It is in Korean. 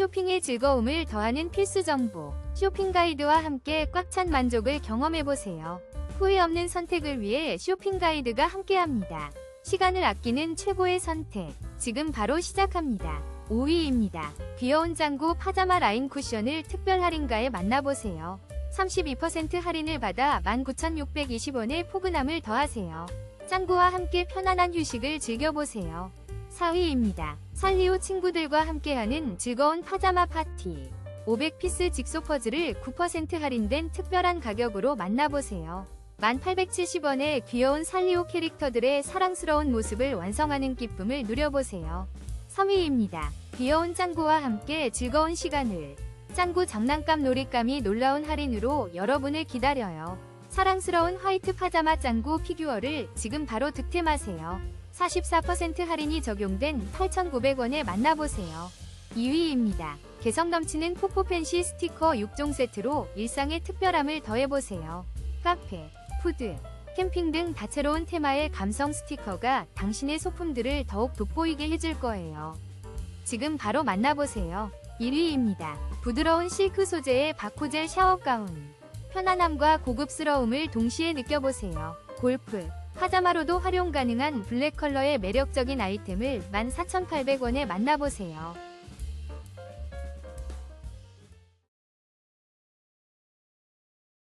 쇼핑의 즐거움을 더하는 필수 정보. 쇼핑 가이드와 함께 꽉 찬 만족을 경험해보세요. 후회 없는 선택을 위해 쇼핑 가이드가 함께합니다. 시간을 아끼는 최고의 선택. 지금 바로 시작합니다. 5위입니다. 귀여운 짱구 파자마 라인 쿠션을 특별 할인가에 만나보세요. 32% 할인을 받아 19,620원의 포근함을 더하세요. 짱구와 함께 편안한 휴식을 즐겨보세요. 4위입니다. 살리오 친구들과 함께하는 즐거운 파자마 파티. 500피스 직소 퍼즐을 9% 할인된 특별한 가격으로 만나보세요. 1870원에 귀여운 살리오 캐릭터들의 사랑스러운 모습을 완성하는 기쁨을 누려보세요. 3위입니다. 귀여운 짱구와 함께 즐거운 시간을. 짱구 장난감 놀잇감이 놀라운 할인으로 여러분을 기다려요. 사랑스러운 화이트 파자마 짱구 피규어를 지금 바로 득템하세요. 44% 할인이 적용된 8,900원에 만나보세요. 2위입니다. 개성 넘치는 포포 팬시 스티커 6종 세트로 일상의 특별함을 더해보세요. 카페, 푸드, 캠핑 등 다채로운 테마의 감성 스티커가 당신의 소품들을 더욱 돋보이게 해줄 거예요. 지금 바로 만나보세요. 1위입니다. 부드러운 실크 소재의 바코젤 샤워 가운. 편안함과 고급스러움을 동시에 느껴보세요. 골프, 파자마로도 활용 가능한 블랙 컬러의 매력적인 아이템을 14,800원에 만나보세요.